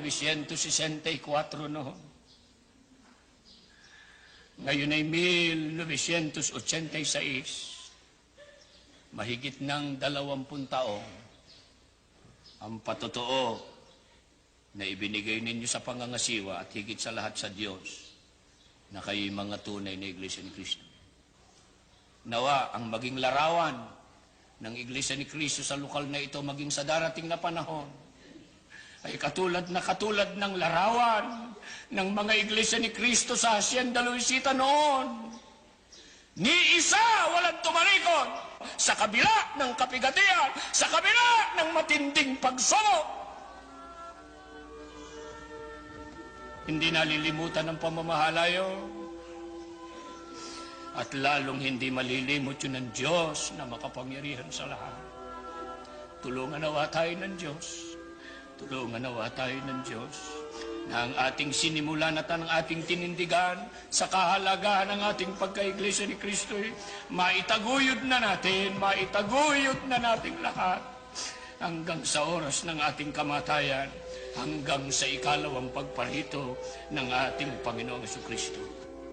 1964 noon. Ngayon ay 1986. Mahigit ng dalawampung taong ang patotoo na ibinigay ninyo sa pangangasiwa at higit sa lahat sa Diyos na kayo'y mga tunay na Iglesia ni Kristo. Nawa ang maging larawan ng Iglesia ni Kristo sa lokal na ito maging sa darating na panahon ay katulad na katulad ng larawan ng mga Iglesia ni Kristo sa Hacienda Luisita noon. Ni isa walang tumarikod sa kabila ng kapigatian, sa kabila ng matinding pagsubok. Hindi nalilimutan ng pamamahalayo at lalong hindi malilimot yun ng Diyos na makapangyarihan sa lahat. Tulungan nawa tayo ng Diyos. Tulungan nawa tayo ng Diyos na ang ating sinimulan at ang ating tinindigan sa kahalagahan ng ating pagka-iglesia ni Kristo ay maitaguyod na natin, maitaguyod na nating lahat hanggang sa oras ng ating kamatayan, hanggang sa ikalawang pagparito ng ating Panginoong Kristo.